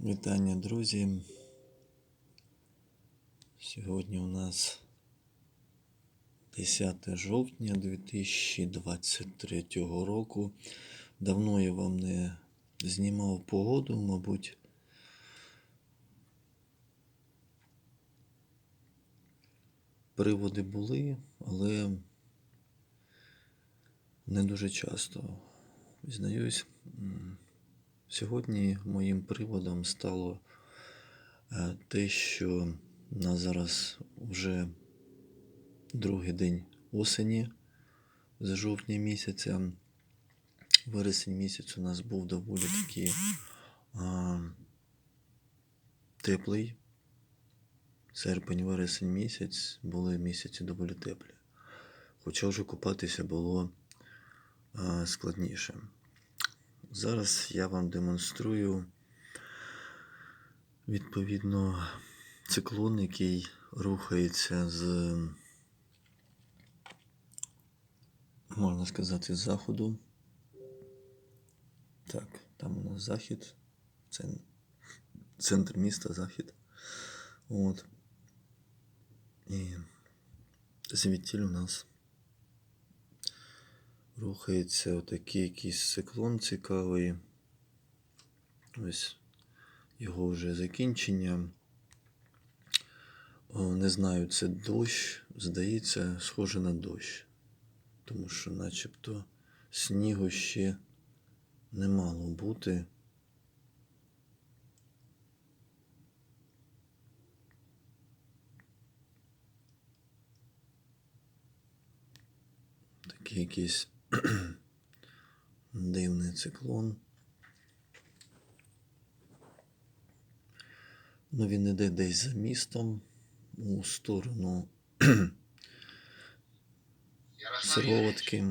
Вітання, друзі. Сьогодні у нас 10 жовтня 2023 року. Давно я вам не знімав погоду, мабуть. Приводи були, але не дуже часто. Зізнаюсь, м, сьогодні моїм приводом стало е, те, що у нас зараз вже другий день осені з жовтня місяця. Вересень місяць у нас був доволі такий а, теплий. Серпень, вересень місяць були місяці доволі теплі. Хоча вже купатися було а, складніше. Зараз я вам демонструю відповідно циклон, який рухається з, можна сказати, з заходу. Так, там у нас захід, це центр міста, захід. От. І звідтіль у нас рухається отакий якийсь циклон цікавий. Ось його вже закінчення. О, не знаю, це дощ, здається, схоже на дощ. Тому що начебто снігу ще не мало бути. Такий якийсь дивний циклон. Ну, він іде десь за містом у сторону Сироватки.